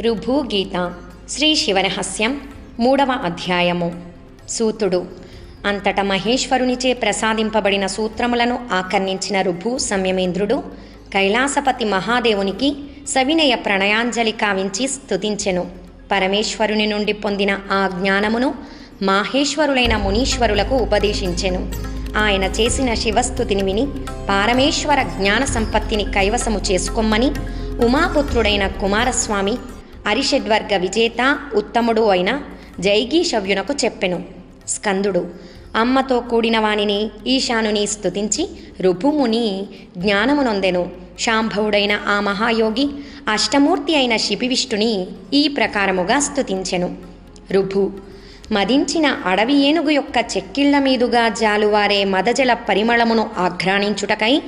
రుభూగీత. శ్రీ శివరహస్యం మూడవ అధ్యాయము. సూతుడు అంతట మహేశ్వరునిచే ప్రసాదింపబడిన సూత్రములను ఆకర్ణించిన రుభు సంయమేంద్రుడు కైలాసపతి మహాదేవునికి సవినయ ప్రణయాంజలి కావించి స్తుతించెను. పరమేశ్వరుని నుండి పొందిన ఆ జ్ఞానమును మాహేశ్వరులైన మునీశ్వరులకు ఉపదేశించెను. ఆయన చేసిన శివస్థుతిని విని పారమేశ్వర జ్ఞాన సంపత్తిని కైవసము చేసుకోమ్మని ఉమాపుత్రుడైన కుమారస్వామి అరిషడ్వర్గ విజేత ఉత్తముడు అయిన జైగీషవ్యునకు చెప్పెను. స్కందుడు అమ్మతో కూడిన వానిని ఈశానుని స్తుతించి రుపుముని జ్ఞానమునొందెను. శాంభవుడైన ఆ మహాయోగి అష్టమూర్తి అయిన శిపివిష్టుని ఈ ప్రకారముగా స్తుతించెను. రుభు మదించిన అడవి ఏనుగు యొక్క చెక్కిళ్ళ మీదుగా జాలువారే మదజల పరిమళమును ఆఘ్రాణించుటకై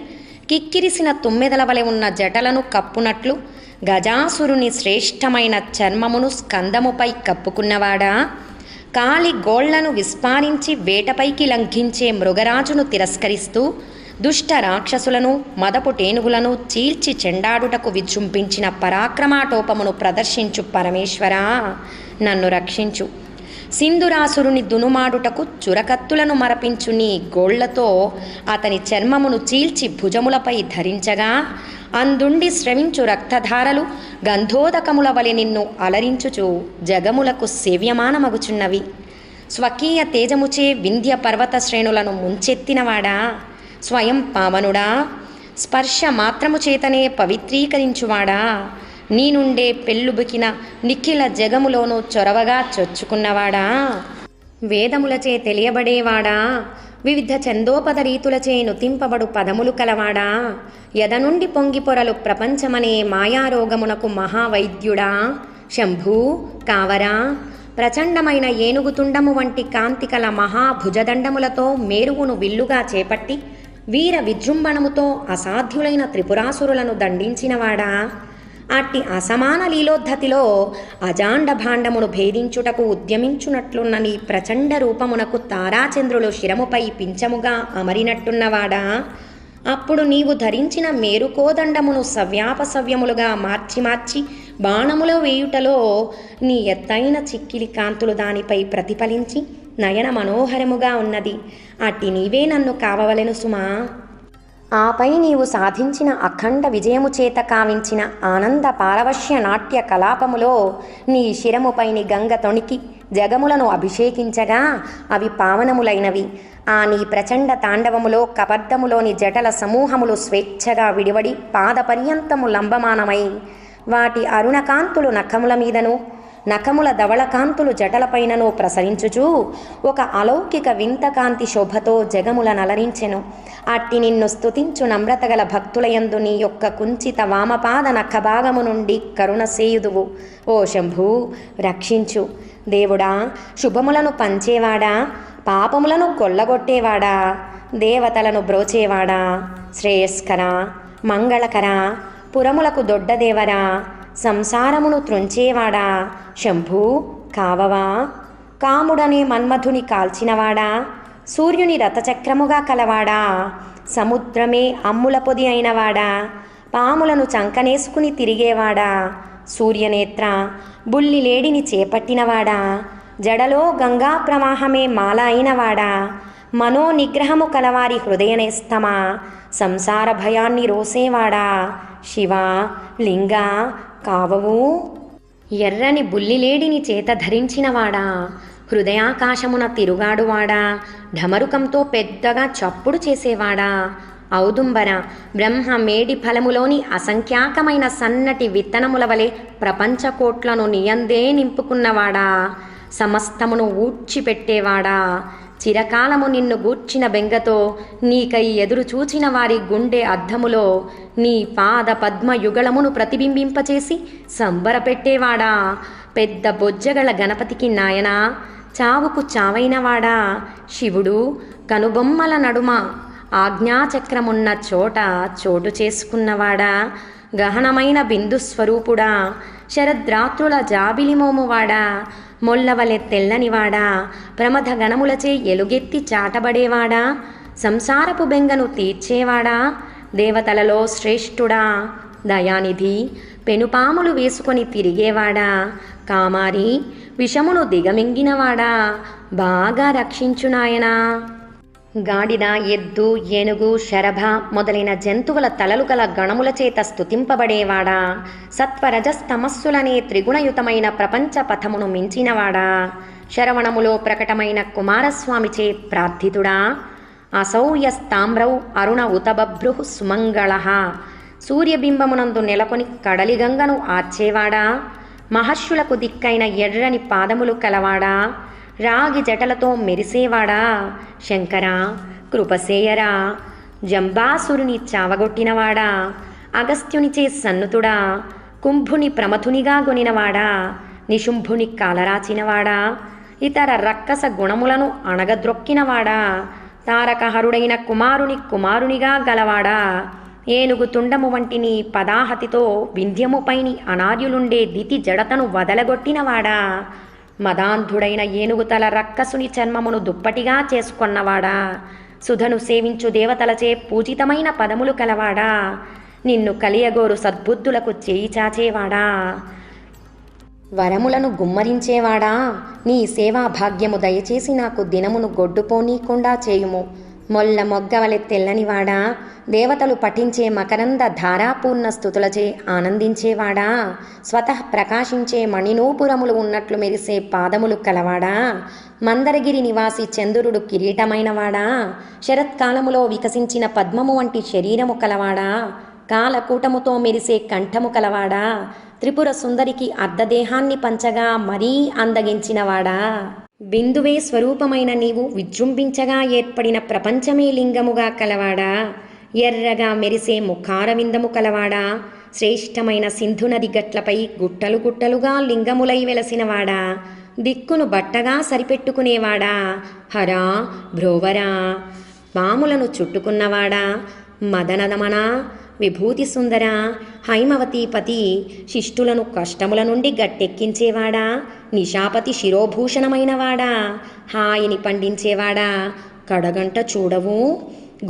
కిక్కిరిసిన తుమ్మెదల వలె ఉన్న జటలను కప్పునట్లు గజాసురుని శ్రేష్టమైన చర్మమును స్కందముపై కప్పుకున్నవాడా? కాలి గోళ్ళను విస్పారించి వేటపైకి లంఘించే మృగరాజును తిరస్కరిస్తూ దుష్ట రాక్షసులను మదపు టేనుగులను చీల్చి చెండాడుటకు విజృంభించిన పరాక్రమాటోపమును ప్రదర్శించు పరమేశ్వరా. నన్ను రక్షించు. సింధురాసురుని దునుమాడుటకు చురకత్తులను మరపించు నీ గోళ్ళతో అతని చర్మమును చీల్చి భుజములపై ధరించగా అందుండి శ్రవించు రక్తధారలు గంధోదకముల వలె నిన్ను అలరించుచు జగములకు సేవ్యమానమగుచున్నవి. స్వకీయ తేజముచే వింధ్య పర్వత శ్రేణులను ముంచెత్తినవాడా? స్వయం పావనుడా? స్పర్శ మాత్రము చేతనే పవిత్రీకరించువాడా? నీనుండే పెళ్ళుబుకిన నిఖిల జగములోనూ చొరవగా చొచ్చుకున్నవాడా? వేదములచే తెలియబడేవాడా? వివిధ చందోపద రీతులచే నుతింపబడు పదములు కలవాడా? ఎద నుండి పొంగి పొరలు ప్రపంచమనే మాయారోగమునకు మహావైద్యుడా? శంభూ కావరా ప్రచండమైన ఏనుగుతుండము వంటి కాంతి కల మహాభుజదండములతో మేరువును విల్లుగా చేపట్టి వీర విజృంభణముతో అసాధ్యులైన త్రిపురాసురులను దండించినవాడా? అట్టి అసమాన లీలోద్ధతిలో అజాండ భాండమును భేదించుటకు ఉద్యమించునట్లున్న నీ ప్రచండ రూపమునకు తారాచంద్రులు శిరముపై పించముగా అమరినట్టున్నవాడా? అప్పుడు నీవు ధరించిన మేరుకోదండమును సవ్యాపసవ్యములుగా మార్చి మార్చి బాణములో వేయుటలో నీ ఎత్తైన చిక్కిలి కాంతులు దానిపై ప్రతిఫలించి నయన మనోహరముగా ఉన్నది. అట్టి నీవే నన్ను కావవలెను సుమా. ఆపై నీవు సాధించిన అఖండ విజయము చేత కావించిన ఆనంద పారవశ్య నాట్య కలాపములో నీ శిరముపైని గంగ తొణికి జగములను అభిషేకించగా అవి పావనములైనవి. ఆ నీ ప్రచండ తాండవములో కపర్దములోని జటల సమూహములు స్వేచ్ఛగా విడివడి పాదపర్యంతము లంబమానమై. వాటి అరుణకాంతులు నఖముల మీదను నఖముల ధవళకాంతులు జటలపైనను ప్రసరించుచూ ఒక అలౌకిక వింతకాంతి శోభతో జగముల నలరించెను. అట్టి నిన్ను స్తుతించు నమ్రతగల భక్తులయందు నీ యొక్క కుంచిత వామపాద నఖభాగము నుండి కరుణ సేయుదువు. ఓ శంభూ రక్షించు. దేవుడా శుభములను పంచేవాడా? పాపములను కొల్లగొట్టేవాడా? దేవతలను బ్రోచేవాడా? శ్రేయస్కర మంగళకర పురములకు దొడ్డదేవరా? సంసారమును త్రుంచేవాడా? శంభూ కావవా? కాముడనే మన్మధుని కాల్చినవాడా? సూర్యుని రథచక్రముగా కలవాడా? సముద్రమే అమ్ముల పొది అయినవాడా? పాములను చంకనేసుకుని తిరిగేవాడా? సూర్యనేత్ర బుల్లి లేడిని చేపట్టినవాడా? జడలో గంగా ప్రవాహమే మాల అయినవాడా? మనో నిగ్రహము కలవారి హృదయనేస్తమా? సంసార భయాన్ని రోసేవాడా? శివ లింగ కావవు? ఎర్రని బుల్లిలేడిని చేత ధరించినవాడా? హృదయాకాశమున తిరుగాడువాడా? ఢమరుకంతో పెద్దగా చప్పుడు చేసేవాడా? ఔదుంబర బ్రహ్మ మేడి ఫలములోని అసంఖ్యాకమైన సన్నటి విత్తనముల వలె ప్రపంచకోట్లను నియందే నింపుకున్నవాడా? సమస్తమును ఊడ్చిపెట్టేవాడా? చిరకాలము నిన్ను గూర్చిన బెంగతో నీకై ఎదురు చూచిన వారి గుండె అద్దములో నీ పాద పద్మ యుగళమును ప్రతిబింబింపచేసి సంబరపెట్టేవాడా. పెద్ద బొజ్జగల గణపతికి నాయనా చావుకు చావైనవాడా. శివుడు కనుబొమ్మల నడుమ ఆజ్ఞాచక్రమున్న చోట చోటు చేసుకున్నవాడా. గహనమైన బిందు స్వరూపుడా శరద్రాత్రుల జాబిలిమోమువాడా మొల్లవలె తెల్లనివాడా ప్రమథ గణములచే ఎలుగెత్తి చాటబడేవాడా? సంసారపు బెంగను తీర్చేవాడా? దేవతలలో శ్రేష్ఠుడా? దయానిధి పెనుపాములు వేసుకొని తిరిగేవాడా? కామారి విషమును దిగమింగినవాడా? బాగా రక్షించు నాయనా గాడిద ఎద్దు ఏనుగు శరభ మొదలైన జంతువుల తలలు గల గణముల చేత స్తుతింపబడేవాడా? సత్వరజస్తమస్సులనే త్రిగుణయుతమైన ప్రపంచ పథమును మించినవాడా? శరవణములో ప్రకటమైన కుమారస్వామిచే ప్రార్థితుడా? అసౌయస్తామ్రౌ అరుణ ఉతబభ్రు సుమంగళ. సూర్యబింబమునందు నెలకొని కడలిగంగను ఆర్చేవాడా? మహర్షులకు దిక్కైన ఎర్రని పాదములు కలవాడా? రాగి జటలతో మెరిసేవాడా? శంకర కృపసేయరా జంబాసురుని చావగొట్టినవాడా? అగస్త్యునిచే సన్నుతుడా? కుంభుని ప్రమథునిగా గొనినవాడా? నిశుంభుని కాలరాచినవాడా? ఇతర రక్కస గుణములను అణగద్రొక్కినవాడా? తారకహరుడైన కుమారుని కుమారునిగా గలవాడా? ఏనుగు తుండము వంటి నీ పదాహతితో వింధ్యముపైని అనార్యులుండే దితి జడతను వదలగొట్టినవాడా? మదాంధుడైన ఏనుగుతల రక్కసుని చర్మమును దుప్పటిగా చేసుకొన్నవాడా? సుధను సేవించు దేవతలచే పూజితమైన పదములు కలవాడా? నిన్ను కలియగోరు సద్బుద్ధులకు చేయి చాచేవాడా? వరములను గుమ్మరించేవాడా? నీ సేవా భాగ్యము దయచేసి నాకు దినమును గొడ్డుపోనీకుండా చేయుము. మొల్ల మొగ్గవలె తెల్లనివాడా? దేవతలు పఠించే మకరంద ధారాపూర్ణ స్థుతులచే ఆనందించేవాడా? స్వతః ప్రకాశించే మణినూపురములు ఉన్నట్లు మెరిసే పాదములు కలవాడా? మందరగిరి నివాసి చంద్రుడు కిరీటమైనవాడా? శరత్కాలములో వికసించిన పద్మము వంటి శరీరము కలవాడా? కాలకూటముతో మెరిసే కంఠము కలవాడా? త్రిపుర సుందరికి అర్ధదేహాన్ని పంచగా మరీ అందగించినవాడా? బిందువే స్వరూపమైన నీవు విజృంభించగా ఏర్పడిన ప్రపంచమే లింగముగా కలవాడా? ఎర్రగా మెరిసే ముఖారవిందము కలవాడా? శ్రేష్టమైన సింధు నది గట్లపై గుట్టలు గుట్టలుగా లింగములై వెలసినవాడా? దిక్కును బట్టగా సరిపెట్టుకునేవాడా? హరా భ్రోవరా? పాములను చుట్టుకున్నవాడా? మదనదమన? విభూతి సుందర హైమవతీపతి శిష్టులను కష్టముల నుండి గట్టెక్కించేవాడా? నిషాపతి శిరోభూషణమైనవాడా? హాయిని పండించేవాడా? కడగంట చూడవు?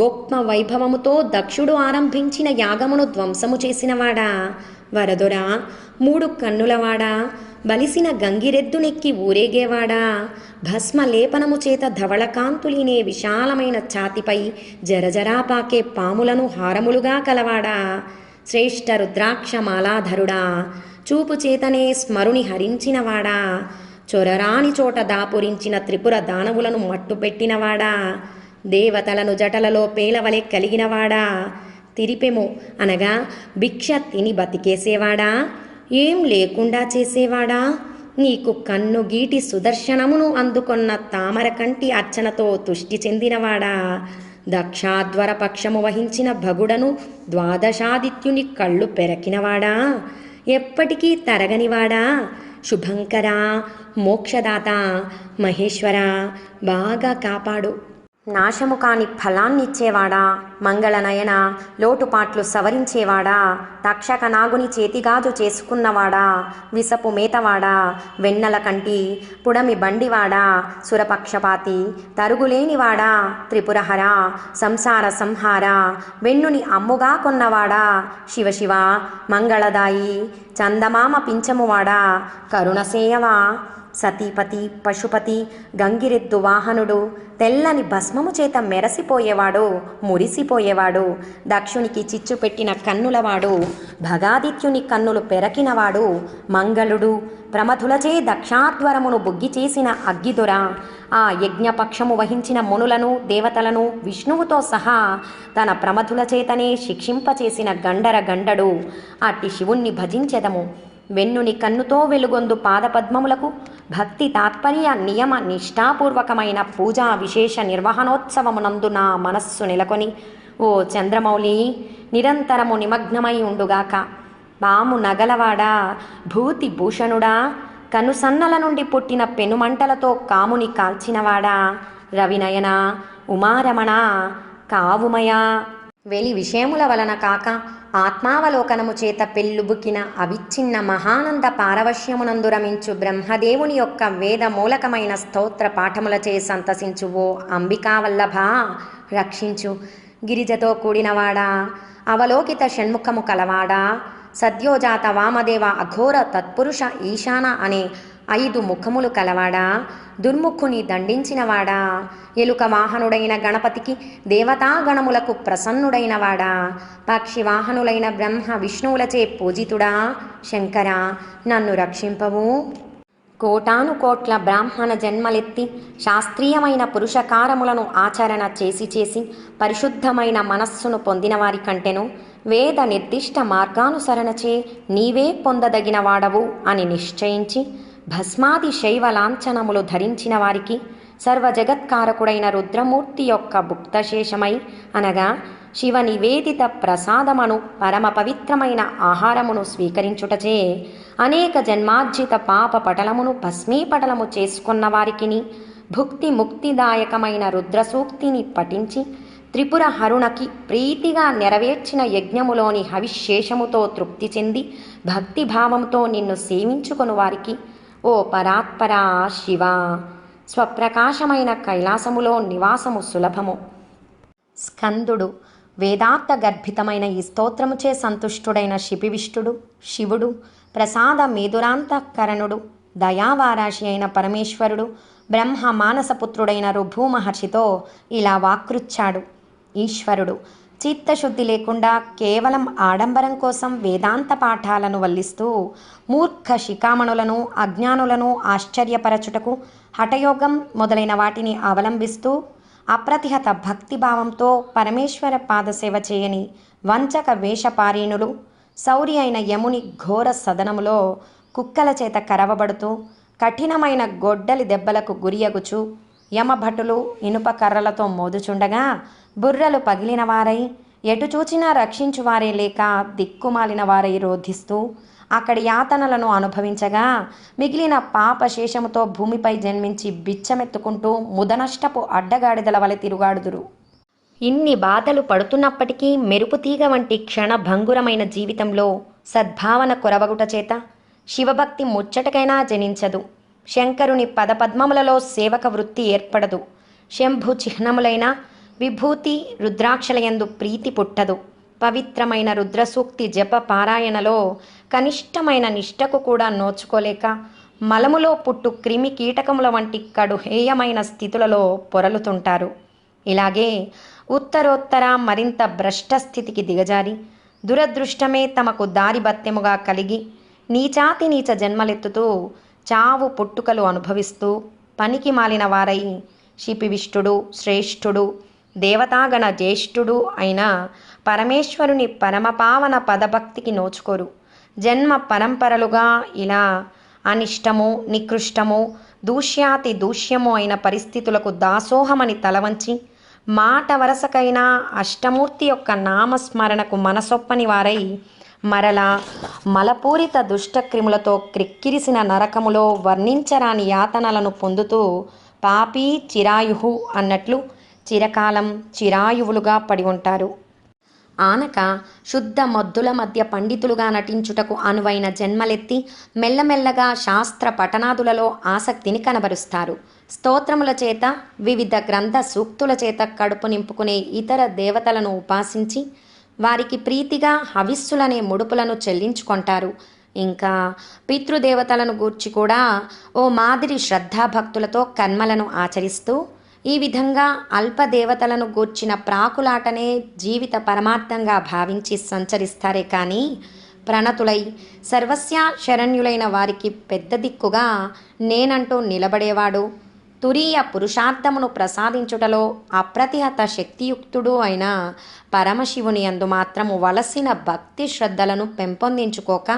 గొప్ప వైభవముతో దక్షుడు ఆరంభించిన యాగమును ధ్వంసము చేసినవాడా? వరదొరా మూడు కన్నులవాడా బలిసిన గంగిరెద్దునెక్కి ఊరేగేవాడా. భస్మ లేపనము చేత ధవళకాంతులినే విశాలమైన ఛాతిపై జరజరా పాకే పాములను హారములుగా కలవాడా. శ్రేష్ఠ రుద్రాక్ష మాలాధరుడా చూపు చేతనే స్మరుని హరించినవాడా. చొరరాని చోట దాపురించిన త్రిపుర దానవులను మట్టుపెట్టినవాడా. దేవతలను జటలలో పేలవలే కలిగినవాడా. తిరిపెము అనగా భిక్ష తిని బతికేసేవాడా? ఏం లేకుండా చేసేవాడా? నీకు కన్ను గీటి సుదర్శనమును అందుకొన్న తామర కంటి అర్చనతో తుష్టి చెందినవాడా? దక్షాధ్వర పక్షము వహించిన భగుడను ద్వాదశాదిత్యుని కళ్ళు పెరకినవాడా? ఎప్పటికీ తరగనివాడా? శుభంకరా మోక్షదాత మహేశ్వర బాగా కాపాడు. నాశము కాని ఫలాన్నిచ్చేవాడా? మంగళనయన లోటుపాట్లు సవరించేవాడా తక్షక నాగుని చేతిగాజు చేసుకున్నవాడా విసపు మేతవాడా వెన్నెల కంటి పుడమి బండివాడా సురపక్షపాతి తరుగులేనివాడా త్రిపురహర సంసార సంహార వెన్నుని అమ్ముగా కొన్నవాడా శివశివ మంగళదాయి చందమామ పించమువాడా కరుణసేయవా సతీపతి పశుపతి గంగిరెద్దు వాహనుడు తెల్లని భస్మము చేత మెరసిపోయేవాడు మురిసిపోయేవాడు దక్షునికి చిచ్చు పెట్టిన కన్నులవాడు భగాదిత్యుని కన్నులు పెరకినవాడు మంగళుడు. ప్రమథులచే దక్షాధ్వరమును బుగ్గి చేసిన అగ్గిదొర. ఆ యజ్ఞపక్షము వహించిన మునులను దేవతలను విష్ణువుతో సహా తన ప్రమథుల చేతనే శిక్షింపచేసిన గండర గండడు. అట్టి శివుణ్ణి భజించెదము. వెన్నుని కన్నుతో వెలుగొందు పాదపద్మములకు భక్తి తాత్పర్య నియమ నిష్ఠాపూర్వకమైన పూజా విశేష నిర్వహణోత్సవమునందు నా మనస్సు నెలకొని ఓ చంద్రమౌళి నిరంతరము నిమగ్నమై ఉండుగాక. బాము నగలవాడా భూతి భూషణుడా కనుసన్నల నుండి పుట్టిన పెనుమంటలతో కాముని కాల్చినవాడా. రవినయన ఉమారమణ కావుమయ. వెలి విషయముల వలన కాక ఆత్మావలోకనము చేత పెళ్ళుబుకిన అవిచ్ఛిన్న మహానంద పారవశ్యమునందు రమించు బ్రహ్మదేవుని యొక్క వేద మూలకమైన స్తోత్ర పాఠములచే సంతసించు ఓ అంబికావల్లభ. రక్షించు. గిరిజతో కూడినవాడా? అవలోకిత షణ్ముఖము కలవాడా? సద్యోజాత వామదేవ అఘోర తత్పురుష ఈశాన అనే ఐదు ముఖములు కలవాడా? దుర్ముఖుని దండించినవాడా? ఎలుక వాహనుడైన గణపతికి దేవతాగణములకు ప్రసన్నుడైనవాడా? పక్షి వాహనులైన బ్రహ్మ విష్ణువులచే పూజితుడా? శంకర నన్ను రక్షింపవు. కోటానుకోట్ల బ్రాహ్మణ జన్మలెత్తి శాస్త్రీయమైన పురుషకారములను ఆచరణ చేసి చేసి పరిశుద్ధమైన మనస్సును పొందిన వారి కంటెను వేద నిర్దిష్ట మార్గానుసరణచే నీవే పొందదగిన వాడవు అని నిశ్చయించి భస్మాది శైవ లాంఛనములు ధరించిన వారికి సర్వజగత్కారకుడైన రుద్రమూర్తి యొక్క భుక్తశేషమై అనగా శివ నివేదిత ప్రసాదమను పరమ పవిత్రమైన ఆహారమును స్వీకరించుటచే అనేక జన్మార్జిత పాప పటలమును భస్మీపటలము చేసుకున్న వారికిని భుక్తి ముక్తిదాయకమైన రుద్రసూక్తిని పఠించి త్రిపుర హరుణకి ప్రీతిగా నెరవేర్చిన యజ్ఞములోని హవిశేషముతో తృప్తి చెంది భక్తిభావంతో నిన్ను సేవించుకొని వారికి ఓ పరాత్పరా శివ! స్వప్రకాశమైన కైలాసములో నివాసము సులభము. స్కందుడు వేదార్థ గర్భితమైన ఈ స్తోత్రముచే సంతుష్టుడైన శిపివిష్టుడు శివుడు ప్రసాద మేధురాంతఃకరణుడు దయావారాశి అయిన పరమేశ్వరుడు బ్రహ్మ మానసపుత్రుడైన రుభు మహర్షితో ఇలా వాక్రుచ్చాడు ఈశ్వరుడు చిత్తశుద్ధి లేకుండా కేవలం ఆడంబరం కోసం వేదాంత పాఠాలను వల్లిస్తూ మూర్ఖ శిఖామణులను అజ్ఞానులను ఆశ్చర్యపరచుటకు హఠయోగం మొదలైన వాటిని అవలంబిస్తూ అప్రతిహత భక్తిభావంతో పరమేశ్వర పాదసేవ చేయని వంచక వేషపారీణులు సౌరి అయిన యముని ఘోర సదనములో కుక్కల చేత కరవబడుతూ కఠినమైన గొడ్డలి దెబ్బలకు గురియగుచు యమభటులు ఇనుప కర్రలతో మోదుచుండగా బుర్రలు పగిలినవారై ఎటు చూచినా రక్షించువారే లేక దిక్కుమాలిన వారై రోధిస్తూ అక్కడి యాతనలను అనుభవించగా మిగిలిన పాప శేషముతో భూమిపై జన్మించి బిచ్చమెత్తుకుంటూ ముదనష్టపు అడ్డగాడిదల వలె తిరుగాడుదురు. ఇన్ని బాధలు పడుతున్నప్పటికీ మెరుపుతీగ వంటి క్షణభంగురమైన జీవితంలో సద్భావన కొరవగుట చేత శివభక్తి ముచ్చటకైనా జనించదు. శంకరుని పదపద్మములలో సేవక వృత్తి ఏర్పడదు. శంభు చిహ్నములైన విభూతి రుద్రాక్షలయందు ప్రీతి పుట్టదు. పవిత్రమైన రుద్రసూక్తి జప పారాయణలో కనిష్టమైన నిష్టకు కూడా నోచుకోలేక మలములో పుట్టు క్రిమి కీటకముల వంటి కడుహేయమైన స్థితులలో పొరలుతుంటారు. ఇలాగే ఉత్తరోత్తర మరింత భ్రష్ట స్థితికి దిగజారి దురదృష్టమే తమకు దారిభత్యముగా కలిగి నీచాతి నీచ జన్మలెత్తుతూ చావు పుట్టుకలు అనుభవిస్తూ పనికి మాలిన వారై శిపివిష్టుడు శ్రేష్ఠుడు దేవతాగణ జ్యేష్ఠుడు అయిన పరమేశ్వరుని పరమపావన పదభక్తికి నోచుకోరు. జన్మ పరంపరలుగా ఇలా అనిష్టము నికృష్టము దూష్యాతి దూష్యము అయిన పరిస్థితులకు దాసోహమని తలవంచి మాట వరసకైనా అష్టమూర్తి యొక్క నామస్మరణకు మనసొప్పని వారై మరలా మలపూరిత దుష్టక్రిములతో క్రిక్కిరిసిన నరకములో వర్ణించరాని యాతనలను పొందుతూ పాపీ చిరాయుహు అన్నట్లు చిరకాలం చిరాయువులుగా పడి ఉంటారు. ఆనక శుద్ధ మద్దుల మధ్య పండితులుగా నటించుటకు అనువైన జన్మలెత్తి మెల్లమెల్లగా శాస్త్ర పఠనాదులలో ఆసక్తిని కనబరుస్తారు. స్తోత్రముల చేత వివిధ గ్రంథ సూక్తుల చేత కడుపు నింపుకునే ఇతర దేవతలను ఉపాసించి వారికి ప్రీతిగా హవిస్సులనే ముడుపులను చెల్లించుకుంటారు. ఇంకా పితృదేవతలను గూర్చి కూడా ఓ మాదిరి శ్రద్ధాభక్తులతో కర్మలను ఆచరిస్తూ ఈ విధంగా అల్ప దేవతలను గూర్చిన ప్రాకులాటనే జీవిత పరమార్థంగా భావించి సంచరిస్తారే కానీ ప్రణతులై సర్వస్య శరణ్యులైన వారికి పెద్ద దిక్కుగా నేనంటూ నిలబడేవాడు. తురీయ పురుషార్థమును ప్రసాదించుటలో అప్రతిహత శక్తియుక్తుడు అయిన పరమశివుని అందు మాత్రము వలసిన భక్తి శ్రద్ధలను పెంపొందించుకోక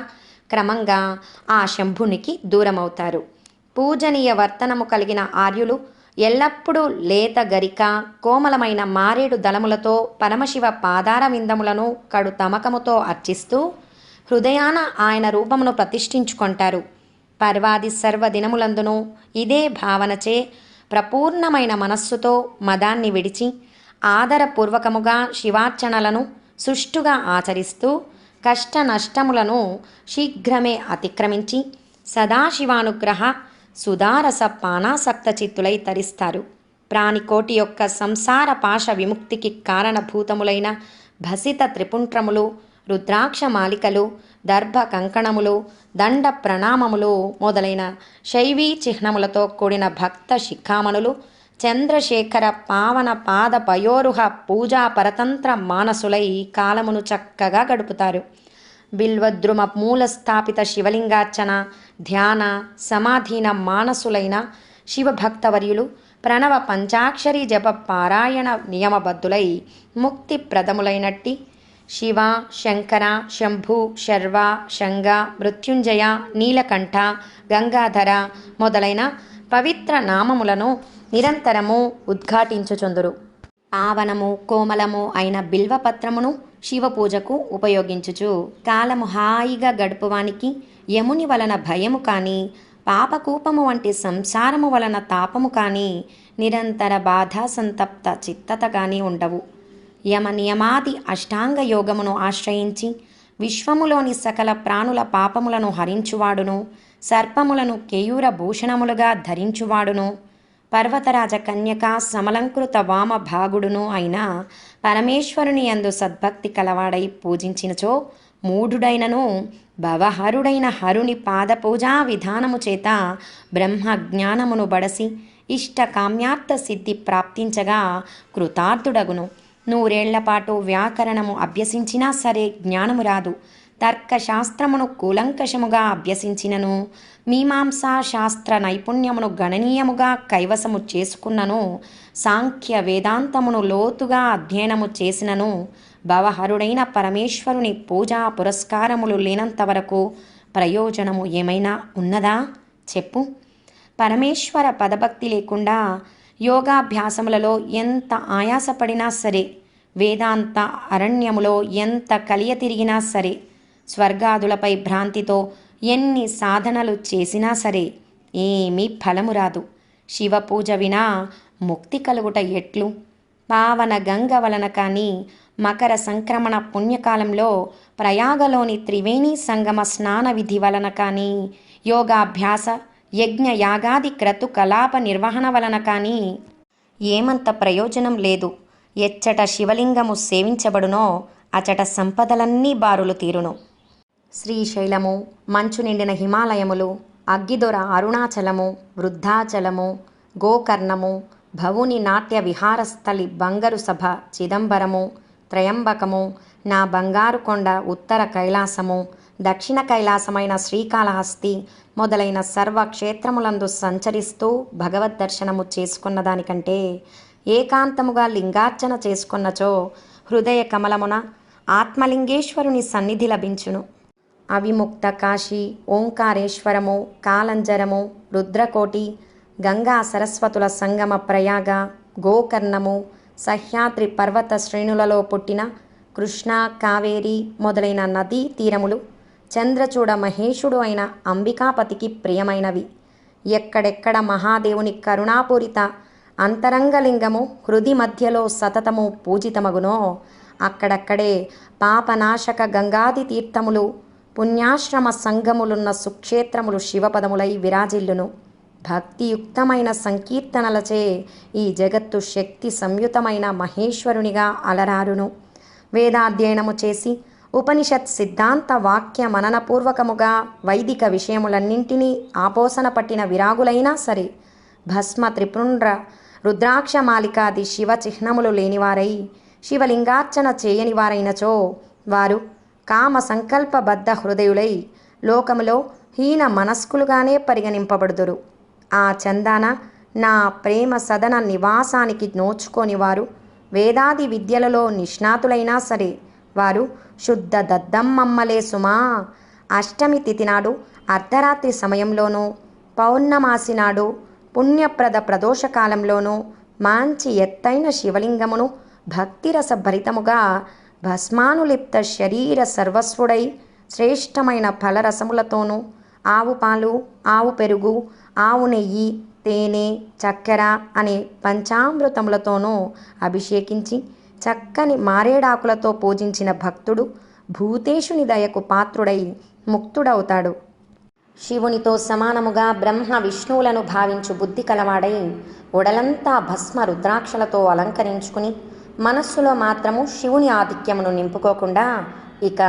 క్రమంగా ఆ శంభునికి దూరమవుతారు. పూజనీయ వర్తనము కలిగిన ఆర్యులు ఎల్లప్పుడూ లేత గరిక కోమలమైన మారేడు దళములతో పరమశివ పాదార విందములను కడు తమకముతో అర్చిస్తూ హృదయాన ఆయన రూపమును ప్రతిష్ఠించుకుంటారు. పర్వాది సర్వదినములందును ఇదే భావనచే ప్రపూర్ణమైన మనస్సుతో మదాన్ని విడిచి ఆదరపూర్వకముగా శివార్చనలను సుష్టుగా ఆచరిస్తూ కష్ట నష్టములను శీఘ్రమే అతిక్రమించి సదాశివానుగ్రహ సుధారస పానాసక్త చిత్తులై తరిస్తారు. ప్రాణికోటి యొక్క సంసార పాశ విముక్తికి కారణభూతములైన భసిత త్రిపుంట్రములు రుద్రాక్ష మాలికలు దర్భ కంకణములు దండ ప్రణామములు మొదలైన శైవీ చిహ్నములతో కూడిన భక్త శిఖామణులు చంద్రశేఖర పావన పాద పయోరుహ పూజా పరతంత్ర మానసులై కాలమును చక్కగా గడుపుతారు. బిల్వద్రుమ మూల స్థాపిత శివలింగార్చన ధ్యాన సమాధీన మానసులైన శివభక్తవర్యులు ప్రణవ పంచాక్షరి జప పారాయణ నియమబద్ధులై ముక్తి ప్రదములైనట్టి శివ శంకర శంభు శర్వ శంగ మృత్యుంజయ నీలకంఠ గంగాధర మొదలైన పవిత్ర నామములను నిరంతరము ఉద్ఘాటించుచుందురు. ఆవనము కోమలము అయిన బిల్వపత్రమును శివపూజకు ఉపయోగించుచు కాలము హాయిగా గడుపువానికి యముని వలన భయము కానీ పాపకూపము వంటి సంసారము వలన తాపము కానీ నిరంతర బాధ సంతప్త చిత్తత కానీ ఉండవు. యమ నియమాది అష్టాంగ యోగమును ఆశ్రయించి విశ్వములోని సకల ప్రాణుల పాపములను హరించువాడును సర్పములను కేయూర భూషణములుగా ధరించువాడును పర్వతరాజ కన్యక సమలంకృత వామ భాగుడును అయిన పరమేశ్వరుని యందు సద్భక్తి కలవాడై పూజించినచో మూఢుడైనను భవహరుడైన హరుని పాదపూజా విధానము చేత బ్రహ్మ జ్ఞానమును బడసి ఇష్ట కామ్యార్థ సిద్ధి ప్రాప్తించగా కృతార్థుడగును. నూరేళ్ళపాటు వ్యాకరణము అభ్యసించినా సరే జ్ఞానము రాదు. తర్కశాస్త్రమును కూలంకషముగా అభ్యసించినను మీమాంసా శాస్త్ర నైపుణ్యమును గణనీయముగా కైవసము చేసుకున్నను సాంఖ్య వేదాంతమును లోతుగా అధ్యయనము చేసినను భవహరుడైన పరమేశ్వరుని పూజా పురస్కారములు లేనంత వరకు ప్రయోజనము ఏమైనా ఉన్నదా? చెప్పు. పరమేశ్వర పదభక్తి లేకుండా యోగాభ్యాసములలో ఎంత ఆయాసపడినా సరే వేదాంత అరణ్యములో ఎంత కలియ తిరిగినా సరే స్వర్గాదులపై భ్రాంతితో ఎన్ని సాధనలు చేసినా సరే ఏమీ ఫలము రాదు. శివపూజ వినా ముక్తి కలుగుట ఎట్లు? పావన గంగ వలన కానీ మకర సంక్రమణ పుణ్యకాలంలో ప్రయాగలోని త్రివేణి సంగమ స్నాన విధి వలన కానీ యోగాభ్యాస యజ్ఞ యాగాది క్రతు కలాప నిర్వహణ వలన కానీ ఏమంత ప్రయోజనం లేదు. ఎచ్చట శివలింగము సేవించబడునో అచట సంపదలన్నీ బారులు తీరును. శ్రీశైలము మంచు నిండిన హిమాలయములు అగ్గిదొర అరుణాచలము వృద్ధాచలము గోకర్ణము భవుని నాట్య విహారస్థలి బంగరు సభ చిదంబరము త్రయంబకము నా బంగారు కొండ ఉత్తర కైలాసము దక్షిణ కైలాసమైన శ్రీకాళహస్తి మొదలైన సర్వ క్షేత్రములందు సంచరిస్తూ భగవద్ దర్శనము చేసుకున్న దానికంటే ఏకాంతముగా లింగార్చన చేసుకున్నచో హృదయ కమలమున ఆత్మలింగేశ్వరుని సన్నిధి లభించును. అవిముక్త కాశీ ఓంకారేశ్వరము కాలంజరము రుద్రకోటి గంగా సరస్వతుల సంగమ ప్రయాగ గోకర్ణము సహ్యాద్రి పర్వత శ్రేణులలో పుట్టిన కృష్ణ కావేరి మొదలైన నదీ తీరములు చంద్రచూడ మహేషుడు అయిన అంబికాపతికి ప్రియమైనవి. ఎక్కడెక్కడ మహాదేవుని కరుణాపూరిత అంతరంగలింగము హృది మధ్యలో సతతము పూజితమగునో అక్కడక్కడే పాపనాశక గంగాది తీర్థములు పుణ్యాశ్రమ సంఘములున్న సుక్షేత్రములు శివపదములై విరాజిల్లును. భక్తియుక్తమైన సంకీర్తనలచే ఈ జగత్తు శక్తి సంయుతమైన మహేశ్వరునిగా అలరారును. వేదాధ్యయనము చేసి ఉపనిషత్ సిద్ధాంత వాక్య మననపూర్వకముగా వైదిక విషయములన్నింటినీ ఆపోసన పట్టిన విరాగులైనా సరే భస్మ త్రిపుండ్ర రుద్రాక్షమాలికాది శివ చిహ్నములు లేనివారై శివలింగార్చన చేయని వారైనచో వారు కామ సంకల్పబద్ధ హృదయులై లోకములో హీన మనస్కులుగానే పరిగణింపబడుదురు. ఆ చందాన నా ప్రేమ సదన నివాసానికి నోచుకోని వారు వేదాది విద్యలలో నిష్ణాతులైనా సరే వారు శుద్ధ దద్దమ్మమ్మలే సుమా అష్టమి తిథి నాడు అర్ధరాత్రి సమయంలోనూ పౌర్ణమాసి నాడు పుణ్యప్రద ప్రదోషకాలంలోనూ మంచి ఎత్తైన శివలింగమును భక్తిరస భరితముగా భస్మానులిప్త శరీర సర్వస్వుడై శ్రేష్టమైన ఫలరసములతోనూ ఆవు పాలు ఆవు పెరుగు ఆవు నెయ్యి తేనె చక్కెర అనే పంచామృతములతోనూ అభిషేకించి చక్కని మారేడాకులతో పూజించిన భక్తుడు భూతేశుని దయకు పాత్రుడై ముక్తుడవుతాడు. శివునితో సమానముగా బ్రహ్మ విష్ణువులను భావించు బుద్ధి కలవాడై ఉడలంతా భస్మ రుద్రాక్షలతో అలంకరించుకుని మనస్సులో మాత్రము శివుని ఆధిక్యమును నింపుకోకుండా ఇక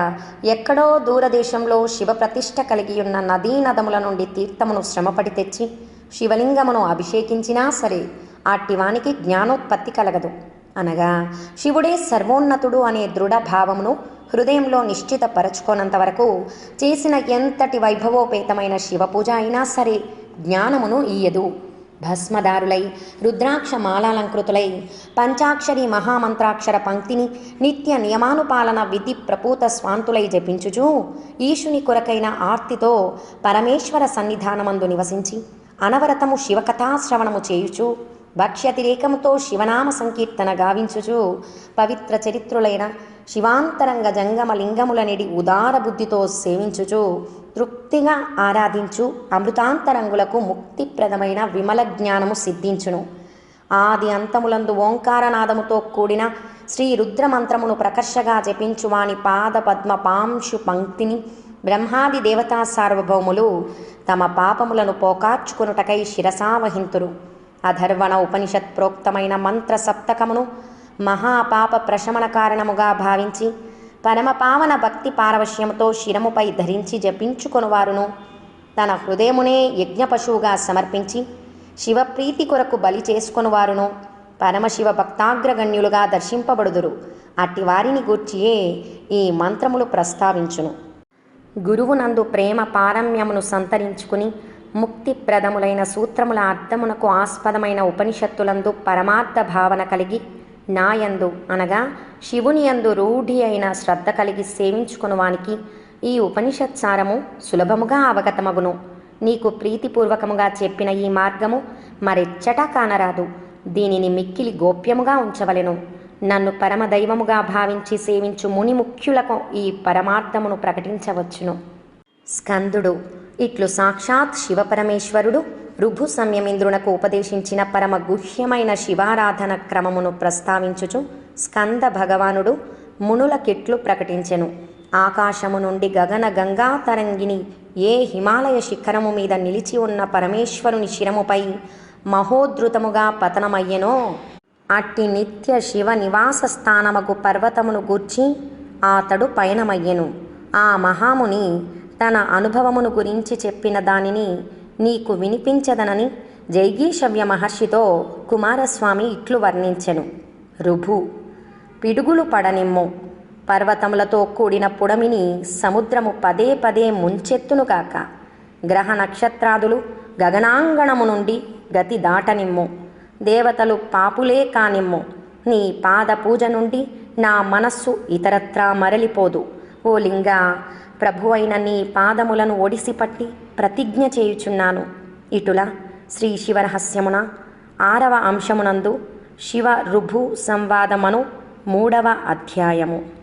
ఎక్కడో దూరదేశంలో శివప్రతిష్ఠ కలిగి ఉన్న నదీ నదముల నుండి తీర్థమును శ్రమపడి తెచ్చి శివలింగమును అభిషేకించినా సరే అట్టివానికి జ్ఞానోత్పత్తి కలగదు. అనగా శివుడే సర్వోన్నతుడు అనే దృఢ భావమును హృదయంలో నిశ్చితపరచుకోనంత వరకు చేసిన ఎంతటి వైభవోపేతమైన శివపూజ అయినా సరే జ్ఞానమును ఇయ్యదు. భస్మదారులై రుద్రాక్ష మాలాలంకృతులై పంచాక్షరి మహామంత్రాక్షర పంక్తిని నిత్య నియమానుపాలన విధి ప్రపూత స్వాంతులై జపించుచూ ఈశుని కొరకైన ఆర్తితో పరమేశ్వర సన్నిధానమందు నివసించి అనవరతము శివకథాశ్రవణము చేయుచు భక్ష్యతిరేకముతో శివనామ సంకీర్తన గావించుచు పవిత్ర చరిత్రులైన శివాంతరంగ జంగమ లింగములనిడి ఉదార బుద్ధితో సేవించుచు తృప్తిగా ఆరాధించు అమృతాంతరంగులకు ముక్తిప్రదమైన విమల జ్ఞానము సిద్ధించును. ఆది అంతములందు ఓంకారనాదముతో కూడిన శ్రీ రుద్రమంత్రమును ప్రకర్షగా జపించు వాని పాద పద్మ పాంశు పంక్తిని బ్రహ్మాది దేవతా సార్వభౌములు తమ పాపములను పోకార్చుకొనుటకై శిరసావహింతురు. అధర్వణ ఉపనిషత్ ప్రోక్తమైన మంత్ర సప్తకమును మహాపాప ప్రశమన కారణముగా భావించి పరమపావన భక్తి పారవశ్యముతో శిరముపై ధరించి జపించుకొనువారును. తన హృదయమునే యజ్ఞ పశువుగా సమర్పించి శివప్రీతి కొరకు బలి చేసుకొనువారును. పరమశివ భక్తాగ్రగణ్యులుగా దర్శింపబడుదురు. అట్టి వారిని గూర్చియే ఈ మంత్రములు ప్రస్తావించును. గురువునందు ప్రేమ పారమ్యమును సంతరించుకుని ముక్తిప్రదములైన సూత్రముల అర్థమునకు ఆస్పదమైన ఉపనిషత్తులందు పరమార్థ భావన కలిగి నాయందు అనగా శివుని యందు రూఢి అయిన శ్రద్ధ కలిగి సేవించుకుని ఈ ఉపనిషత్సారము సులభముగా అవగతమగును. నీకు ప్రీతిపూర్వకముగా చెప్పిన ఈ మార్గము మరెచ్చటా కానరాదు. దీనిని మిక్కిలి గోప్యముగా ఉంచవలెను. నన్ను పరమదైవముగా భావించి సేవించు ముని ముఖ్యులకు ఈ పరమార్థమును ప్రకటించవచ్చును. స్కందుడు ఇట్లు సాక్షాత్ శివపరమేశ్వరుడు రుభు సంయమింద్రునకు ఉపదేశించిన పరమ గుహ్యమైన శివారాధన క్రమమును ప్రస్తావించుచు స్కంద భగవానుడు మునులకిట్లు ప్రకటించెను. ఆకాశము నుండి గగన గంగా తరంగిని ఏ హిమాలయ శిఖరము మీద నిలిచి ఉన్న పరమేశ్వరుని శిరముపై మహోద్ధృతముగా పతనమయ్యెనో? అట్టి నిత్య శివ నివాస స్థానముకు పర్వతమును గూర్చి అతడు పయనమయ్యెను. ఆ మహాముని తన అనుభవమును గురించి చెప్పిన దానిని నీకు వినిపించదనని జైగీషవ్య మహర్షితో కుమారస్వామి ఇట్లు వర్ణించెను. రుభు పిడుగులు పడనిమ్ము. పర్వతములతో కూడిన పుడమిని సముద్రము పదే పదే ముంచెత్తునుగాక గ్రహ నక్షత్రాదులు గగనాంగణము నుండి గతి దాటనిమ్ము. దేవతలు పాపులే కానిమ్ము. నీ పాద పూజ నుండి నా మనస్సు ఇతరత్రా మరలిపోదు. ఓ లింగా ప్రభువైన నీ పాదములను ఒడిసిపట్టి ప్రతిజ్ఞ చేయుచున్నాను. ఇటుల శ్రీ శివరహస్యమున ఆరవ అంశమునందు శివ రుభు సంవాదమను మూడవ అధ్యాయము.